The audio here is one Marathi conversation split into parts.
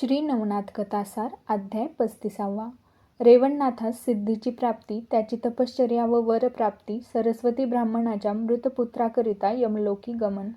श्री नवनाथ कथासार अध्याय पस्तीसावा. रेवणनाथास सिद्धीची प्राप्ती त्याची तपश्चर्या व वरप्राप्ती सरस्वती ब्राह्मणाच्या मृतपुत्राकरिता यमलोकी गमन.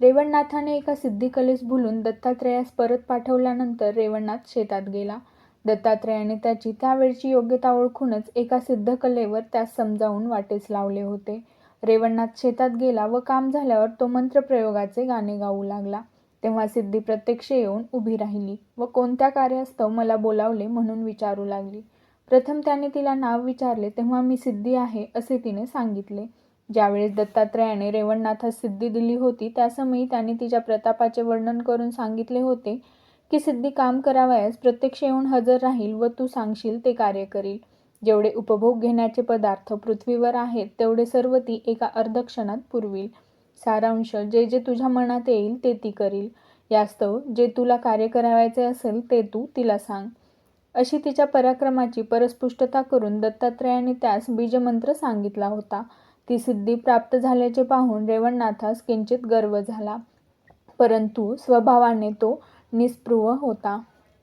रेवणनाथाने एका सिद्धिकलेस भुलून दत्तात्रेयास परत पाठवल्यानंतर रेवणनाथ शेतात गेला. दत्तात्रेयाने त्याची त्यावेळची योग्यता ओळखूनच एका सिद्धकलेवर त्यास समजावून वाटेस लावले होते. रेवणनाथ शेतात गेला व काम झाल्यावर तो मंत्रप्रयोगाचे गाणे गाऊ लागला. तेव्हा सिद्धी प्रत्यक्ष येऊन उभी राहिली व कोणत्या कार्यास्तव मला बोलावले म्हणून विचारू लागली. प्रथम त्याने तिला नाव विचारले तेव्हा मी सिद्धी आहे असे तिने सांगितले. ज्यावेळेस दत्तात्रेयाने रेवणनाथास सिद्धी दिली होती त्यासमयी त्याने तिच्या प्रतापाचे वर्णन करून सांगितले होते की सिद्धी काम करावयास प्रत्यक्ष येऊन हजर राहील व तू सांगशील ते कार्य करील. जेवढे उपभोग घेण्याचे पदार्थ पृथ्वीवर आहेत तेवढे सर्व ती एका अर्धक्षणात पुरवील. सारांश जे जे तुझ्या मनात येईल ते ती करील. यास्तव जे तुला कार्य करावायचे असेल ते तू तिला सांग. अशी तिच्या पराक्रमाची परस्पुष्टता करून दत्तात्रयाने त्यास बीजमंत्र सांगितला होता. ती सिद्धी प्राप्त झाल्याचे पाहून रेवणनाथास किंचित गर्व झाला. परंतु स्वभावाने तो निस्पृह होता.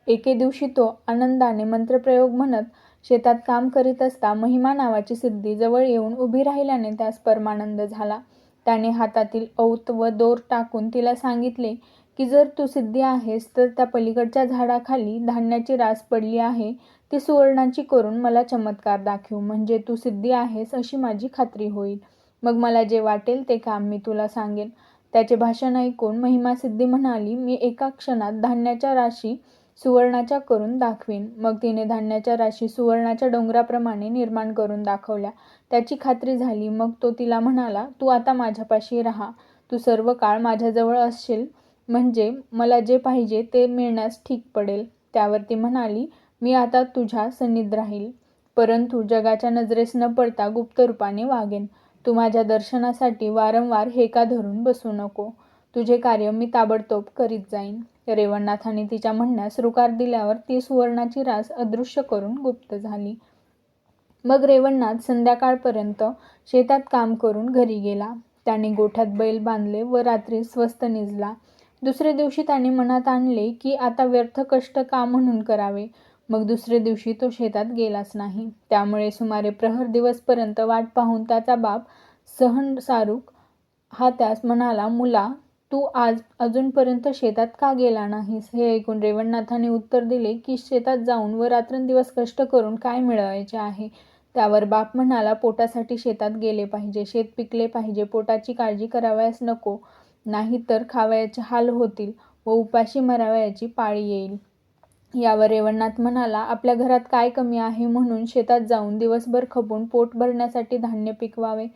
एके दिवशी तो आनंदाने मंत्रप्रयोग म्हणत शेतात काम करीत असता महिमा नावाची सिद्धी जवळ येऊन उभी राहिल्याने त्यास परमानंद झाला. त्याने हातातील औत व दोर टाकून तिला सांगितले की जर तू सिद्धी आहेस तर त्या पलीकडच्या झाडाखाली धान्याची रास पडली आहे. ती सुवर्णाची करून मला चमत्कार दाखव. म्हणजे तू सिद्धी आहेस अशी माझी खात्री होईल. मग मला जे वाटेल ते काम मी तुला सांगेन. त्याचे भाषण ऐकून महिमा सिद्धी म्हणाली मी एका क्षणात धान्याच्या राशी सुवर्णाच्या करून दाखवीन. मग तिने धान्याच्या राशी सुवर्णाच्या डोंगराप्रमाणे निर्माण करून दाखवल्या. त्याची खात्री झाली. मग तो तिला म्हणाला तू आता माझ्यापाशी राहा. तू सर्व काळ माझ्याजवळ असशील. म्हणजे मला जे पाहिजे ते मिळण्यास ठीक पडेल. त्यावर ती म्हणाली मी आता तुझ्या सन्निध राहील. परंतु जगाच्या नजरेस न पडता गुप्त रूपाने वागेन. तू माझ्या दर्शनासाठी वारंवार हेका धरून बसू नको. तुझे कार्य मी ताबडतोब करीत जाईन. रेवणनाथाने तिच्या म्हणण्यास रुकार दिल्यावर ती सुवर्णाची रास अदृश्य करून गुप्त झाली. मग रेवणनाथ संध्याकाळपर्यंत शेतात काम करून घरी गेला. त्याने गोठ्यात बैल बांधले व रात्री स्वस्त निजला. दुसऱ्या दिवशी त्याने मनात आणले की आता व्यर्थ कष्ट का म्हणून करावे? मग दुसऱ्या दिवशी तो शेतात गेलाच नाही. त्यामुळे सुमारे प्रहर दिवसपर्यंत वाट पाहून त्याचा बाप सहन सारूक हा त्यास म्हणाला मुला तू आज अजूनपर्यंत शेतात का गेला नाहीस? हे ऐकून रेवणनाथाने उत्तर दिले की शेतात जाऊन व रात्रंदिवस कष्ट करून काय मिळवायचे आहे? त्यावर बाप म्हणाला पोटासाठी शेतात गेले पाहिजे. शेत पिकले पाहिजे. पोटाची काळजी करावयास नको. नाही तर खावयाचे हाल होतील व उपाशी मरावयाची पाळी येईल. यावर रेवणनाथ म्हणाला आपल्या घरात काय कमी आहे म्हणून शेतात जाऊन दिवसभर खपून पोट भरण्यासाठी धान्य पिकवावे.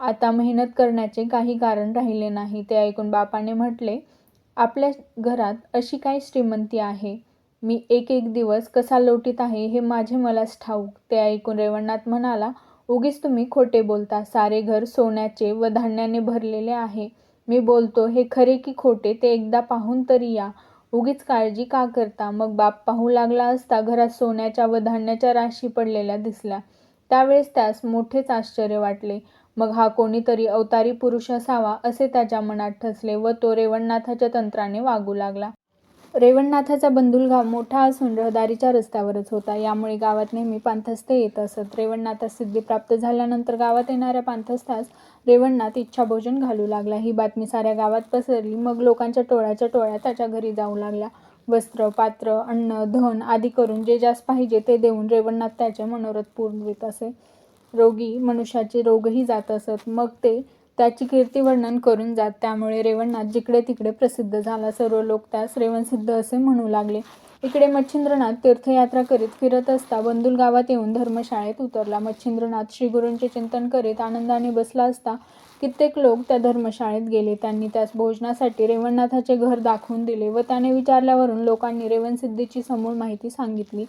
आता मेहनत करण्याचे काही कारण राहिले नाही. ते ऐकून बापाने म्हटले आपल्या घरात अशी काय श्रीमंती आहे? मी एक एक दिवस कसा लोटीत आहे हे माझे मलाच ठाऊक ते ऐकून रेवणनाथ म्हणाला उगीच तुम्ही खोटे बोलता. सारे घर सोन्याचे व धान्याने भरलेले आहे. मी बोलतो हे खरे की खोटे ते एकदा पाहून तरी या. उगीच काळजी का करता? मग बाप पाहू लागला असता घरात सोन्याच्या व धान्याच्या राशी पडलेल्या दिसल्या. त्यावेळेस त्यास मोठेच आश्चर्य वाटले. मग हा कोणीतरी अवतारी पुरुष असावा असे त्याच्या मनात ठसले व तो रेवणनाथाच्या तंत्राने वागू लागला. रेवणनाथाचा बंधुलगाव मोठा असून रहदारीच्या रस्त्यावरच होता. यामुळे गावात नेहमी पांथस्ते येत असत. रेवणनाथास सिद्धी प्राप्त झाल्यानंतर गावात येणाऱ्या पांथस्थास रेवणनाथ इच्छाभोजन घालू लागला. ही बातमी साऱ्या गावात पसरली. मग लोकांच्या टोळ्याच्या टोळ्या त्याच्या घरी जाऊ लागल्या. वस्त्र पात्र अन्न धन आदी करून जे जास्त पाहिजे ते देऊन रेवणनाथ त्याचे मनोरथ पूर्ण देत असे. रोगी मनुष्याचे रोगही जात असत. मग ते त्याची कीर्ती वर्णन करून जात. त्यामुळे रेवणनाथ जिकडे तिकडे प्रसिद्ध झाला. सर्व लोक त्यास रेवणसिद्ध असे म्हणू लागले. इकडे मच्छिंद्रनाथ तीर्थयात्रा करीत फिरत असता बंदुल गावात येऊन धर्मशाळेत उतरला. मच्छिंद्रनाथ श्रीगुरूंचे चिंतन करीत आनंदाने बसला असता कित्येक लोक त्या धर्मशाळेत गेले. त्यांनी त्यास भोजनासाठी रेवणनाथाचे घर दाखवून दिले व त्याने विचारल्यावरून लोकांनी रेवणसिद्धीची समूळ माहिती सांगितली.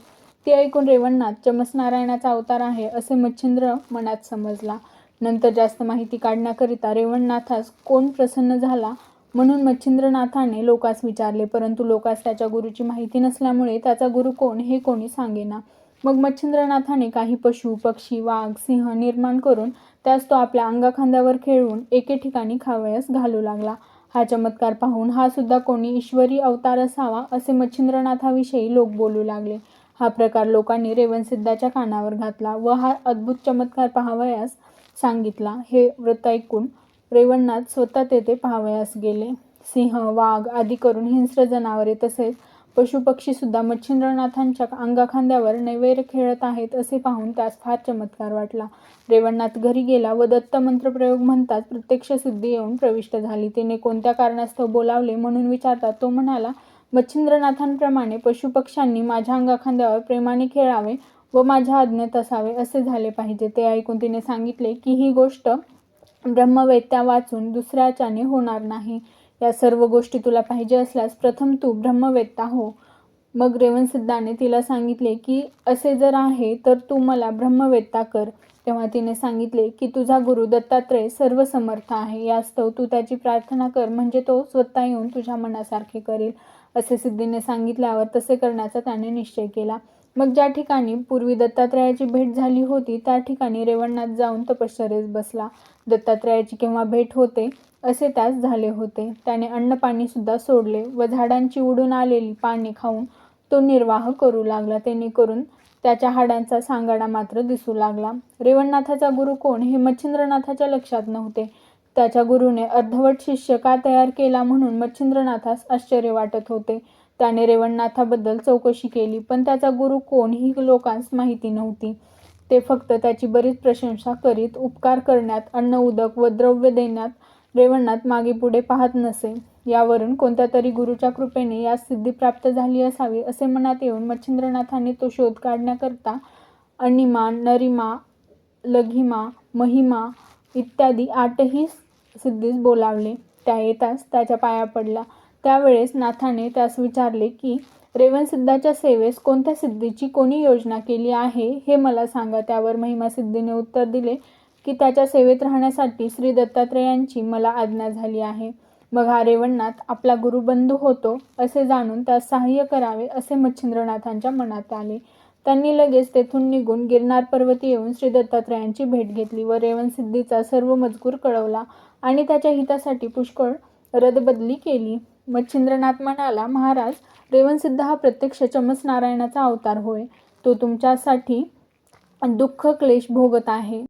ती ऐकून रेवणनाथ चमसनारायणाचा अवतार आहे असे मच्छिंद्र मनात समजला. नंतर जास्त माहिती काढण्याकरिता रेवणनाथास कोण प्रसन्न झाला म्हणून मच्छिंद्रनाथाने लोकास विचारले. परंतु लोकास त्याच्या गुरुची माहिती नसल्यामुळे त्याचा गुरु कोण हे कोणी सांगेना. मग मच्छिंद्रनाथाने काही पशु पक्षी वाघ सिंह निर्माण करून त्यास तो आपल्या अंगाखांद्यावर खेळवून एके ठिकाणी खावयास घालू लागला. हा चमत्कार पाहून हा सुद्धा कोणी ईश्वरी अवतार असावा असे मच्छिंद्रनाथाविषयी लोक बोलू लागले. हा प्रकार लोकांनी रेवणसिद्धाच्या कानावर घातला व हा अद्भुत चमत्कार पाहावयास सांगितला. हे व्रत ऐकून रेवणनाथ स्वतः तेथे पाहावयास गेले. सिंह वाघ आदी करून हिंस्र जनावरे तसेच पशुपक्षीसुद्धा मच्छिंद्रनाथांच्या अंगाखांद्यावर नैवेद्य खेळत आहेत असे पाहून त्यास फार चमत्कार वाटला. रेवणनाथ घरी गेला व दत्त मंत्रप्रयोग म्हणतात प्रत्यक्ष सिद्धी येऊन प्रविष्ट झाली. तिने कोणत्या कारणास्तव बोलावले म्हणून विचारतात तो म्हणाला मच्छिंद्रनाथांप्रमाणे पशुपक्ष्यांनी माझ्या अंगाखांद्यावर प्रेमाने खेळावे व माझ्या आज्ञेत असावे असे झाले पाहिजे. ते ऐकून तिने सांगितले की ही गोष्ट ब्रह्मवेत्या वाचून दुसऱ्याच्याने होणार नाही. या सर्व गोष्टी तुला पाहिजे असल्यास प्रथम तू ब्रह्मवेत्ता हो. मग रेवणसिद्धाने तिला सांगितले की असे जर आहे तर तू मला ब्रह्मवेत्ता कर. तेव्हा तिने सांगितले की तुझा गुरु दत्तात्रय सर्व समर्थ आहे. यास्तव तू त्याची प्रार्थना कर म्हणजे तो स्वतः येऊन तुझ्या मनासारखे करेल. असे सिद्धीने सांगितल्यावर तसे करण्याचा त्याने निश्चय केला. मग ज्या ठिकाणी पूर्वी दत्तात्रयाची भेट झाली होती त्या ठिकाणी रेवणनाथ जाऊन तपश्चर्येस बसला. दत्तात्रयाची केव्हा भेट होते असे त्यास झाले होते. त्याने अन्नपाणी सुद्धा सोडले व झाडांची उडून आलेली पाने खाऊन तो निर्वाह करू लागला. त्याने करून त्याच्या हाडांचा सांगाडा मात्र दिसू लागला. रेवणनाथाचा गुरु कोण हे मच्छिंद्रनाथाच्या लक्षात नव्हते. त्याच्या गुरुने अर्धवट शिष्य का तयार केला म्हणून मच्छिंद्रनाथास आश्चर्य वाटत होते. त्याने रेवणनाथाबद्दल चौकशी केली पण त्याचा गुरु कोण ही लोकांस माहिती नव्हती. ते फक्त त्याची बरीच प्रशंसा करीत उपकार करण्यात अन्न उदक व द्रव्य देण्यात रेवणनाथ मागे पुढे पाहत नसे. यावरून कोणत्या तरी गुरुच्या कृपेने या सिद्धी प्राप्त झाली असावी असे मनात येऊन मच्छिंद्रनाथाने तो शोध काढण्याकरता अनिमा नरिमा लघिमा महिमा इत्यादी आठही सिद्धीस बोलावले. त्या येताच त्याच्या पाया पडला. त्यावेळेस नाथाने त्यास विचारले की रेवणसिद्धाच्या सेवेस कोणत्या सिद्धीची कोणी योजना केली आहे? हे मला सांगा. त्यावर महिमा सिद्धीने उत्तर दिले की त्याच्या सेवेत राहण्यासाठी श्री दत्तात्रेयांची मला आज्ञा झाली आहे. मग हा रेवणनाथ आपला गुरुबंधू होतो असे जाणून त्यास सहाय्य करावे असे मच्छिंद्रनाथांच्या मनात आले. त्यांनी लगेच तेथून निघून गिरनार पर्वती येऊन श्री दत्तात्रयांची भेट घेतली व रेवणसिद्धीचा सर्व मजकूर कळवला. आणि त्याच्या हितासाठी पुष्कळ रदबदली केली. मच्छिंद्रनाथ म्हणाला महाराज रेवणसिद्ध हा प्रत्यक्ष चमस नारायणाचा अवतार होय. तो तुमच्यासाठी दुःख क्लेश भोगत आहे.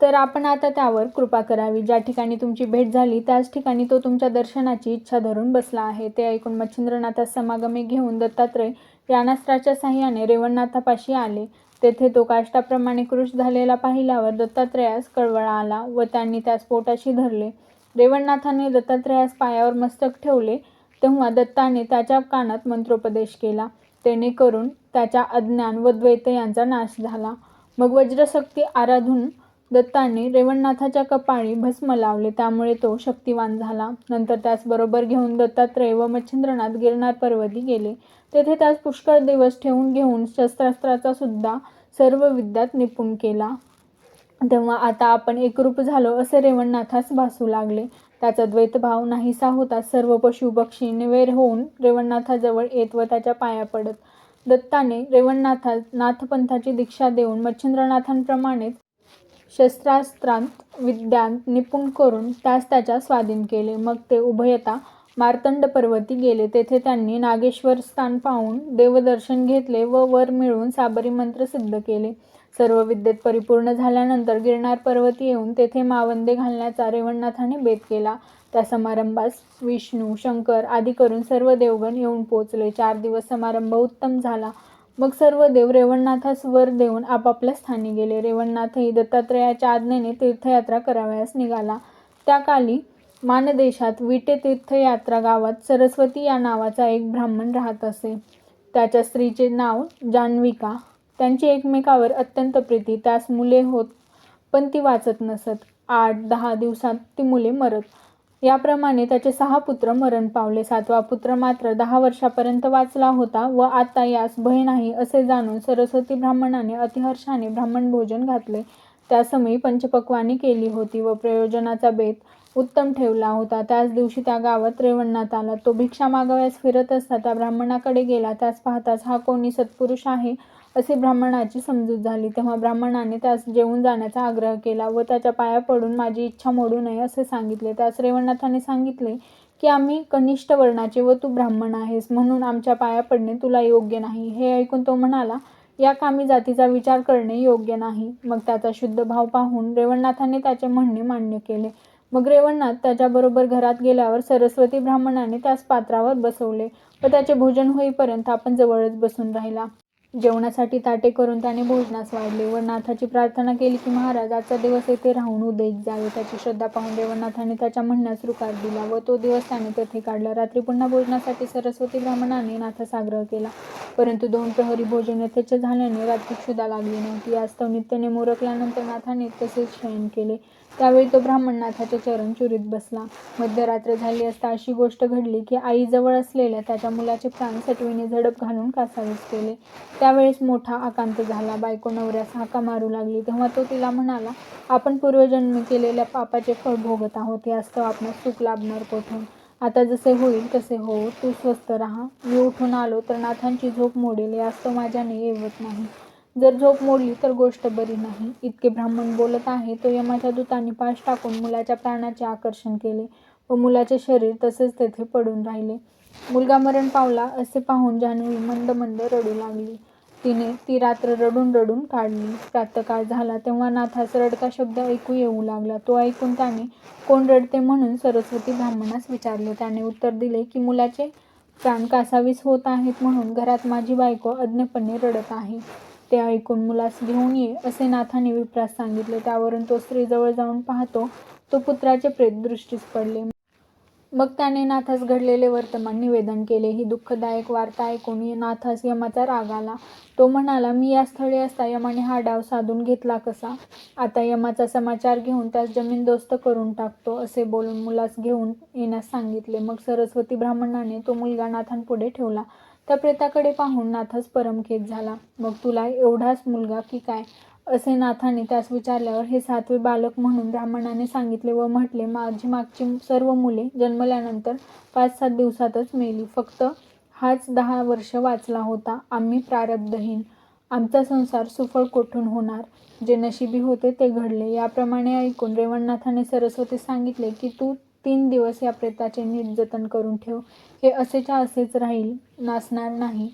तर आपण आता त्यावर कृपा करावी. ज्या ठिकाणी तुमची भेट झाली त्याच ठिकाणी तो तुमच्या दर्शनाची इच्छा धरून बसला आहे. ते ऐकून मच्छिंद्रनाथास समागमे घेऊन दत्तात्रय यानास्त्राच्या साह्याने रेवणनाथापाशी आले. तेथे तो काष्टाप्रमाणे कृश झालेला पाहिल्यावर दत्तात्रयास कळवळा आला व त्यांनी त्यास पोटाशी धरले. रेवणनाथाने दत्तात्रयास पायावर मस्तक ठेवले. तेव्हा दत्ताने त्याच्या कानात मंत्रोपदेश केला. तेणे करून त्याच्या अज्ञान व द्वैत यांचा नाश झाला. मग वज्रशक्ती आराधून दत्ताने रेवणनाथाच्या कपाळी भस्म लावले. त्यामुळे तो शक्तिवान झाला. नंतर त्याचबरोबर घेऊन दत्तात्रय व मच्छिंद्रनाथ गिरणार पर्वती गेले. तेथे त्यास पुष्कळ दिवस ठेवून घेऊन शस्त्रास्त्राचा सुद्धा सर्व विद्यात निपुण केला. तेव्हा आता आपण एकरूप झालो असे रेवणनाथास भासू लागले. त्याचा द्वैतभाव नाहीसा होता. सर्व पशु पक्षी निवेर होऊन रेवणनाथाजवळ येत व त्याच्या पाया पडत. दत्ताने रेवणनाथा नाथपंथाची दीक्षा देऊन मच्छिंद्रनाथांप्रमाणेच शस्त्रास्त्रांत विद्यांत निपुण करून त्यास त्याच्या स्वाधीन केले. मग ते उभयता मार्तंड पर्वती गेले. तेथे त्यांनी नागेश्वर स्थान पाहून देवदर्शन घेतले व वर मिळून साबरी मंत्र सिद्ध केले. सर्व विद्येत परिपूर्ण झाल्यानंतर गिरणार पर्वती येऊन तेथे मावंदे घालण्याचा रेवणनाथाने बेत केला. त्या समारंभास विष्णू शंकर आदी करून सर्व देवगण येऊन पोचले चार दिवस समारंभ उत्तम झाला. मग सर्व देव रेवणनाथास वर देऊन आपापल्या स्थानी गेले. रेवणनाथही दत्तात्रयाच्या आज्ञेने तीर्थयात्रा करावयास निघाला. त्या काली मानदेशात विटे तीर्थयात्रा गावात सरस्वती या नावाचा एक ब्राह्मण राहत असे. त्याच्या स्त्रीचे नाव जान्विका. त्यांची एकमेकावर अत्यंत प्रीती. त्यास मुले होत पण ती वाचत नसत. आठ दहा दिवसात ती मुले मरत. याप्रमाणे त्याचे सहा पुत्र मरण पावले. सातवा पुत्र मात्र दहा वर्षापर्यंत वाचला होता व आता यास भय नाही असे जाणून सरस्वती ब्राह्मणाने अतिहर्षाने ब्राह्मण भोजन घातले. त्यासमयी पंचपक्वानी केली होती व प्रयोजनाचा बेत उत्तम ठेवला होता. त्याच दिवशी त्या गावात रेवणनाथ आला. तो भिक्षा मागाव्यास फिरत असता त्या ब्राह्मणाकडे गेला. त्यास पाहताच हा कोणी सत्पुरुष आहे असे ब्राह्मणाची समजूत झाली. तेव्हा ब्राह्मणाने त्यास जेवून जाण्याचा आग्रह केला व त्याच्या पाया पडून माझी इच्छा मोडू नये असे सांगितले. त्यास रेवणनाथाने सांगितले की आम्ही कनिष्ठ वर्णाचे व तू ब्राह्मण आहेस. म्हणून आमच्या पाया पडणे तुला योग्य नाही. हे ऐकून तो म्हणाला या कामी जातीचा विचार करणे योग्य नाही. मग त्याचा शुद्ध भाव पाहून रेवणनाथाने त्याचे म्हणणे मान्य केले. मग रेवणनाथ त्याच्याबरोबर घरात गेल्यावर सरस्वती ब्राह्मणाने त्यास पात्रावर बसवले व त्याचे भोजन होईपर्यंत आपण जवळच बसून राहिला. जेवणासाठी ताटे करून त्याने भोजनास वाढले व नाथाची प्रार्थना केली की महाराज आजचा दिवस येथे राहून उदयीक जावे. त्याची श्रद्धा पाहून देवनाथाने त्याच्या म्हणण्यास रुकार दिला व तो दिवस त्याने तेथे काढला. रात्री पुन्हा भोजनासाठी सरस्वती ब्राह्मणाने नाथास आग्रह केला. परंतु दोन प्रहरी भोजन यथेच झाल्याने रात्री क्षुधा लागली नव्हती. यास्तव नित्याने मोरकल्यानंतर नाथाने तसेच शयन केले. त्यावेळी तो ब्राह्मण नाथाचे चरण चुरीत बसला. मध्यरात्र झाली असता अशी गोष्ट घडली की आईजवळ असलेल्या त्याच्या मुलाचे प्राण सटवीने झडप घालून कासावीस केले. त्यावेळेस मोठा आकांत झाला. बायको नवऱ्यास हाका मारू लागली. तेव्हा तो तिला म्हणाला आपण पूर्वजन्मी केलेल्या पापाचे फळ भोगत आहोत. यास्तव आपणास सुख लाभणार कोठून? आता जसे होईल तसे हो. तू स्वस्थ राहा. मी उठून आलो तर नाथांची झोप मोडेल. यास्तव माझ्याने येवत नाही. जर झोप मोडली तर गोष्ट बरी नाही. इतके ब्राह्मण बोलत आहे तो यमाच्या दूताने पाश टाकून मुलाच्या प्राणाचे आकर्षण केले व मुलाचे शरीर तसेच तेथे पडून राहिले. मुलगा मरण पावला असे पाहून जान्हवी मंद मंद रडू लागली. तिने ती रात्र रडून रडून काढली. प्रातकाळ झाला तेव्हा नाथास रडका शब्द ऐकू येऊ लागला. तो ऐकून त्याने कोण रडते म्हणून सरस्वती ब्राह्मणास विचारले. त्याने उत्तर दिले की मुलाचे प्राण कासावीस होत आहेत म्हणून घरात माझी बायको अज्ञपणे रडत आहे. ते ऐकून मुलास घेऊन ये असे नाथाने विप्रास सांगितले. त्यावरून तो स्त्रीजवळ जाऊन पाहतो तो पुत्राचे प्रेत दृष्टीस पडले. मग त्याने नाथास घडलेले वर्तमान निवेदन केले. ही दुःखदायक वार्ता ऐकून नाथास यमाचा राग आला. तो म्हणाला मी या स्थळी असता यमाने हा डाव साधून घेतला कसा? आता यमाचा समाचार घेऊन त्यास जमीनदोस्त करून टाकतो असे बोलून मुलास घेऊन येण्यास सांगितले. मग सरस्वती ब्राह्मणाने तो मुलगा नाथांपुढे ठेवला. त्या प्रेताकडे पाहून नाथास परमखेद झाला. मग तुला एवढाच मुलगा की काय? असे नाथाने त्यास विचारल्यावर हे सातवे बालक म्हणून ब्राह्मणाने सांगितले व म्हटले माझी मागची सर्व मुले जन्मल्यानंतर पाच सात दिवसातच मेली. फक्त हाच दहा वर्ष वाचला होता. आम्ही प्रारब्धहीन. आमचा संसार सुफळ कोठून होणार? जे नशिबी होते ते घडले. याप्रमाणे ऐकून रेवणनाथाने सरस्वती सांगितले की तू तीन दिवस या प्रेताचे नीट जतन करून ठेव. हे असेच्या असेच राहील नासणार नाही.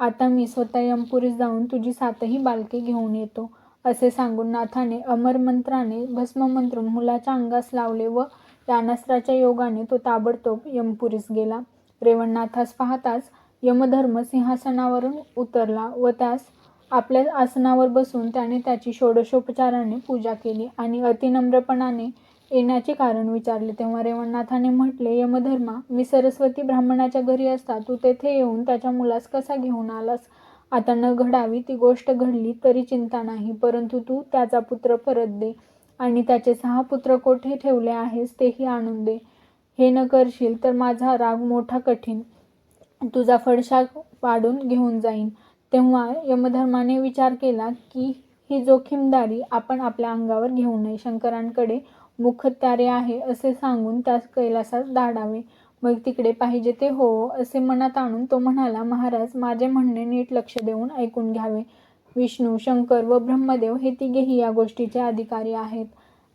आता मी स्वतः यमपुरीस जाऊन तुझी सातही बालके घेऊन येतो असे सांगून नाथाने अमर मंत्राने भस्म मंत्रून मुलाच्या अंगास लावले व यानास्त्राच्या योगाने तो ताबडतोब यमपुरीस गेला. रेवणनाथास पाहताच यमधर्म सिंहासनावरून उतरला व त्यास आपल्या आसनावर बसून त्याने त्याची षोडशोपचाराने पूजा केली आणि अतिनम्रपणाने येण्याचे कारण विचारले. तेव्हा रेवणनाथाने म्हटले यमधर्मा मी सरस्वती ब्राह्मणाच्या घरी असता तू तेथे येऊन त्याच्या मुलास कसा घेऊन आलास? आता न घडावी ती गोष्ट घडली तरी चिंता नाही परंतु तू त्याचा पुत्र परत दे आणि त्याचे सहा पुत्र कोठे ठेवले आहेस तेही आणून दे. हे न करशील तर माझा राग मोठा कठीण. तुझा फडशा पाडून घेऊन जाईन. तेव्हा यमधर्माने विचार केला की ही जोखीमदारी आपण आपल्या अंगावर घेऊ नये. शंकरांकडे मुखत्यारे आहे असे सांगून त्यास कैलासात धाडावे. मग तिकडे पाहिजे ते हो असे मनात आणून तो म्हणाला महाराज माझे म्हणणे नीट लक्ष देऊन ऐकून घ्यावे. विष्णू शंकर व ब्रह्मदेव हे तिघेही या गोष्टीचे अधिकारी आहेत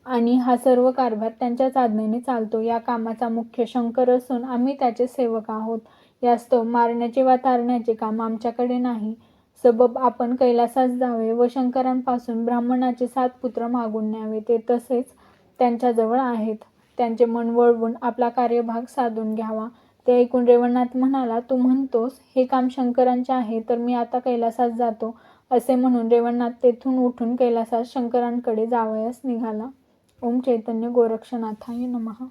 आणि हा सर्व कारभार त्यांच्याच आज्ञेने चालतो. या कामाचा मुख्य शंकर असून आम्ही त्याचे सेवक आहोत. यास्तव मारण्याचे वा तारण्याचे काम आमच्याकडे नाही. सबब आपण कैलासास जावे व शंकरांपासून ब्राह्मणाचे सात पुत्र मागून न्यावे. ते तसेच त्यांच्याजवळ आहेत. त्यांचे मन वळवून आपला कार्यभाग साधून घ्यावा. ते ऐकून रेवणनाथ म्हणाला तू म्हणतोस हे काम शंकरांचे आहे तर मी आता कैलासात जातो. असे म्हणून रेवणनाथ तेथून उठून कैलासात शंकरांकडे जावयास निघाला. ओम चैतन्य गोरक्षनाथाय नमः.